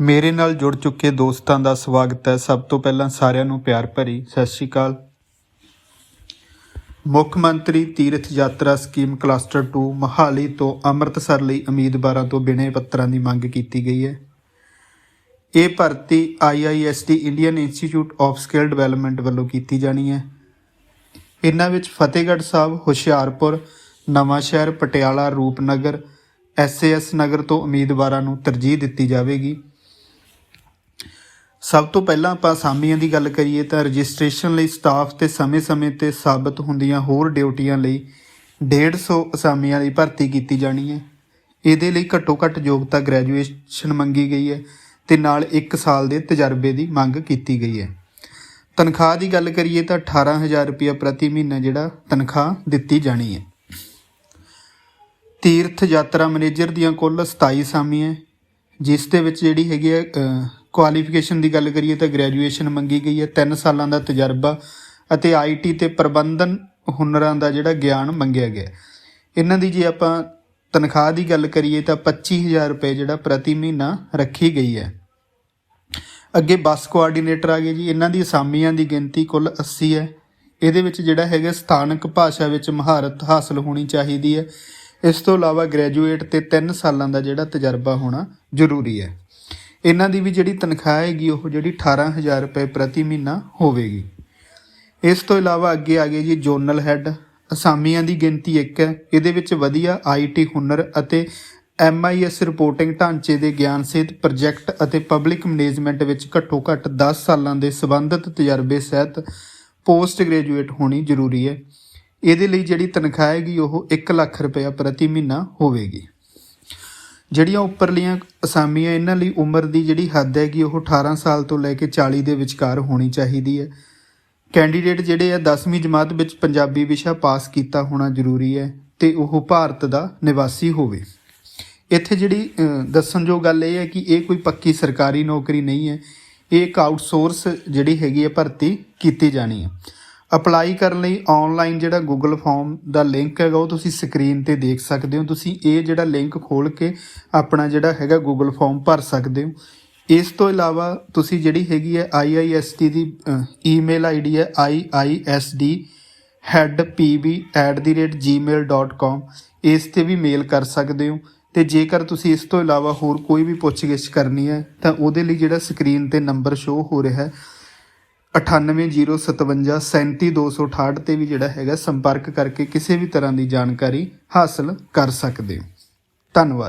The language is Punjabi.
ਮੇਰੇ ਨਾਲ ਜੁੜ ਚੁੱਕੇ ਦੋਸਤਾਂ ਦਾ ਸਵਾਗਤ ਹੈ। ਸਭ ਤੋਂ ਪਹਿਲਾਂ ਸਾਰਿਆਂ ਨੂੰ ਪਿਆਰ ਭਰੀ ਸਤਿ ਸ਼੍ਰੀ ਅਕਾਲ। ਮੁੱਖ ਮੰਤਰੀ ਤੀਰਥ ਯਾਤਰਾ ਸਕੀਮ ਕਲਸਟਰ 2 ਮਹਾਲੀ ਤੋਂ ਅੰਮ੍ਰਿਤਸਰ ਲਈ ਉਮੀਦਵਾਰਾਂ ਤੋਂ ਬਿਨੇ ਪੱਤਰਾਂ ਦੀ ਮੰਗ ਕੀਤੀ ਗਈ ਹੈ। ਇਹ ਭਰਤੀ IIST Indian Institute of Skill Development ਵੱਲੋਂ ਕੀਤੀ ਜਾਣੀ ਹੈ। ਇਹਨਾਂ ਵਿੱਚ ਫਤਿਹਗੜ੍ਹ ਸਾਹਿਬ, ਹੁਸ਼ਿਆਰਪੁਰ, ਨਵਾਂ ਸ਼ਹਿਰ, ਪਟਿਆਲਾ, ਰੂਪਨਗਰ ਐਸਏਐਸ ਨਗਰ ਤੋਂ ਉਮੀਦਵਾਰਾਂ ਨੂੰ ਤਰਜੀਹ ਦਿੱਤੀ ਜਾਵੇਗੀ। ਸਭ ਤੋਂ ਪਹਿਲਾਂ ਆਪਾਂ ਅਸਾਮੀਆਂ ਦੀ ਗੱਲ ਕਰੀਏ ਤਾਂ ਰਜਿਸਟ੍ਰੇਸ਼ਨ ਲਈ ਸਟਾਫ ਤੇ ਸਮੇਂ-ਸਮੇਂ ਤੇ ਸਾਬਤ ਹੁੰਦੀਆਂ ਹੋਰ ਡਿਊਟੀਆਂ ਲਈ 150 ਅਸਾਮੀਆਂ ਦੀ ਭਰਤੀ ਕੀਤੀ ਜਾਣੀ ਹੈ। ਇਹਦੇ ਲਈ ਘੱਟੋ-ਘੱਟ ਯੋਗਤਾ ਗ੍ਰੈਜੂਏਸ਼ਨ ਮੰਗੀ ਗਈ ਹੈ ਤੇ ਨਾਲ 1 ਸਾਲ ਦੇ ਤਜਰਬੇ ਦੀ ਮੰਗ ਕੀਤੀ ਗਈ ਹੈ। ਤਨਖਾਹ ਦੀ ਗੱਲ ਕਰੀਏ ਤਾਂ 18000 ਰੁਪਏ ਪ੍ਰਤੀ ਮਹੀਨਾ ਜਿਹੜਾ ਤਨਖਾਹ ਦਿੱਤੀ ਜਾਣੀ ਹੈ। ਤੀਰਥ ਯਾਤਰਾ ਮੈਨੇਜਰ ਦੀਆਂ ਕੁੱਲ 27 ਅਸਾਮੀਆਂ ਜਿਸ ਦੇ ਵਿੱਚ ਜਿਹੜੀ ਹੈਗੀ ਹੈ ਕੁਆਲੀਫਿਕੇਸ਼ਨ ਦੀ ਗੱਲ ਕਰੀਏ ਤਾਂ ਗ੍ਰੈਜੂਏਸ਼ਨ ਮੰਗੀ ਗਈ ਹੈ 3 ਸਾਲਾਂ ਦਾ ਤਜਰਬਾ ਅਤੇ ਆਈਟੀ ਤੇ ਪ੍ਰਬੰਧਨ ਹੁਨਰਾਂ ਦਾ ਜਿਹੜਾ ਗਿਆਨ ਮੰਗਿਆ ਗਿਆ ਇਹਨਾਂ ਦੀ ਜੇ ਆਪਾਂ ਤਨਖਾਹ ਦੀ ਗੱਲ ਕਰੀਏ ਤਾਂ 25000 ਰੁਪਏ ਜਿਹੜਾ ਪ੍ਰਤੀ ਮਹੀਨਾ ਰੱਖੀ ਗਈ ਹੈ। ਅੱਗੇ ਬੱਸ ਕੋਆਰਡੀਨੇਟਰ ਆ ਗਏ ਜੀ, ਇਹਨਾਂ ਦੀ ਅਸਾਮੀਆਂ ਦੀ ਗਿਣਤੀ ਕੁੱਲ 80 ਹੈ। ਇਹਦੇ ਵਿੱਚ ਜਿਹੜਾ ਹੈਗਾ ਸਥਾਨਕ ਭਾਸ਼ਾ ਵਿੱਚ ਮਹਾਰਤ ਹਾਸਲ ਹੋਣੀ ਚਾਹੀਦੀ ਹੈ। ਇਸ ਤੋਂ ਇਲਾਵਾ ਗ੍ਰੈਜੂਏਟ ਤੇ 3 ਸਾਲਾਂ ਦਾ ਜਿਹੜਾ ਤਜਰਬਾ ਹੋਣਾ ਜ਼ਰੂਰੀ ਹੈ। ਇਹਨਾਂ ਦੀ ਵੀ ਜਿਹੜੀ ਤਨਖਾਹ ਹੈਗੀ, ਉਹ ਜਿਹੜੀ 18000 ਰੁਪਏ ਪ੍ਰਤੀ ਮਹੀਨਾ ਹੋਵੇਗੀ। ਇਸ ਤੋਂ ਇਲਾਵਾ ਅੱਗੇ ਆ ਗਏ ਜੀ, ਜ਼ੋਨਲ ਹੈੱਡ। ਅਸਾਮੀਆਂ ਦੀ ਗਿਣਤੀ ਇੱਕ ਹੈ। ਇਹਦੇ ਵਿੱਚ ਵਧੀਆ ਆਈਟੀ ਹੁਨਰ ਅਤੇ ਐਮਆਈਐਸ ਰਿਪੋਰਟਿੰਗ ਢਾਂਚੇ ਦੇ ਗਿਆਨ ਸਹਿਤ ਪ੍ਰੋਜੈਕਟ ਅਤੇ ਪਬਲਿਕ ਮੈਨੇਜਮੈਂਟ ਵਿੱਚ ਘੱਟੋ ਘੱਟ 10 ਸਾਲਾਂ ਦੇ ਸਬੰਧਤ ਤਜਰਬੇ ਸਹਿਤ ਪੋਸਟ ਗ੍ਰੈਜੂਏਟ ਹੋਣੀ ਜ਼ਰੂਰੀ ਹੈ। ਇਹਦੇ ਲਈ ਜਿਹੜੀ ਤਨਖਾਹ ਹੈਗੀ, ਉਹ 1 ਲੱਖ ਰੁਪਏ ਪ੍ਰਤੀ ਮਹੀਨਾ ਹੋਵੇਗੀ। ਜਿਹੜੀਆਂ ਉੱਪਰਲੀਆਂ ਅਸਾਮੀਆਂ ਇਹਨਾਂ ਲਈ ਉਮਰ ਦੀ ਜਿਹੜੀ ਹੱਦ ਹੈਗੀ, ਉਹ 18 ਸਾਲ ਤੋਂ ਲੈ ਕੇ 40 ਦੇ ਵਿਚਕਾਰ ਹੋਣੀ ਚਾਹੀਦੀ ਹੈ। ਕੈਂਡੀਡੇਟ ਜਿਹੜੇ ਆ 10ਵੀਂ ਜਮਾਤ ਵਿੱਚ ਪੰਜਾਬੀ ਵਿਸ਼ਾ ਪਾਸ ਕੀਤਾ ਹੋਣਾ ਜ਼ਰੂਰੀ ਹੈ ਤੇ ਉਹ ਭਾਰਤ ਦਾ ਨਿਵਾਸੀ ਹੋਵੇ। ਇੱਥੇ ਜਿਹੜੀ ਦੱਸਣਯੋਗ ਗੱਲ ਇਹ ਹੈ ਕਿ ਇਹ ਕੋਈ ਪੱਕੀ ਸਰਕਾਰੀ ਨੌਕਰੀ ਨਹੀਂ ਹੈ। ਇਹ ਇੱਕ ਆਊਟਸੋਰਸ ਜਿਹੜੀ ਹੈਗੀ ਹੈ, ਭਰਤੀ ਕੀਤੀ ਜਾਣੀ ਹੈ। ਅਪਲਾਈ ਕਰਨ ਲਈ ਆਨਲਾਈਨ ਜਿਹੜਾ ਗੂਗਲ ਫਾਰਮ ਦਾ ਲਿੰਕ ਹੈਗਾ, ਉਹ ਤੁਸੀਂ ਸਕਰੀਨ ਤੇ ਦੇਖ ਸਕਦੇ ਹੋ। ਤੁਸੀਂ ਇਹ ਜਿਹੜਾ ਲਿੰਕ ਖੋਲ ਕੇ ਆਪਣਾ ਜਿਹੜਾ ਹੈਗਾ ਗੂਗਲ ਫਾਰਮ ਭਰ ਸਕਦੇ ਹੋ। ਇਸ ਤੋਂ ਇਲਾਵਾ ਤੁਸੀਂ ਜਿਹੜੀ ਹੈਗੀ ਹੈ IIST ਦੀ ਈਮੇਲ ਆਈਡੀ ਹੈ IISD headpb@gmail.com ਇਸ ਤੇ ਵੀ ਮੇਲ ਕਰ ਸਕਦੇ ਹੋ। ਤੇ ਜੇਕਰ ਤੁਸੀਂ ਇਸ ਤੋਂ ਇਲਾਵਾ ਹੋਰ ਕੋਈ ਵੀ ਪੁੱਛਗਿੱਛ ਕਰਨੀ ਹੈ, ਤਾਂ ਉਹਦੇ ਲਈ ਜਿਹੜਾ ਸਕਰੀਨ ਤੇ ਨੰਬਰ ਸ਼ੋ ਹੋ ਰਿਹਾ ਹੈ 980557 37268 ਤੇ ਵੀ ਜਿਹੜਾ ਹੈਗਾ ਸੰਪਰਕ ਕਰਕੇ ਕਿਸੇ ਵੀ ਤਰ੍ਹਾਂ ਦੀ ਜਾਣਕਾਰੀ ਹਾਸਲ ਕਰ ਸਕਦੇ ਹੋ। ਧੰਨਵਾਦ।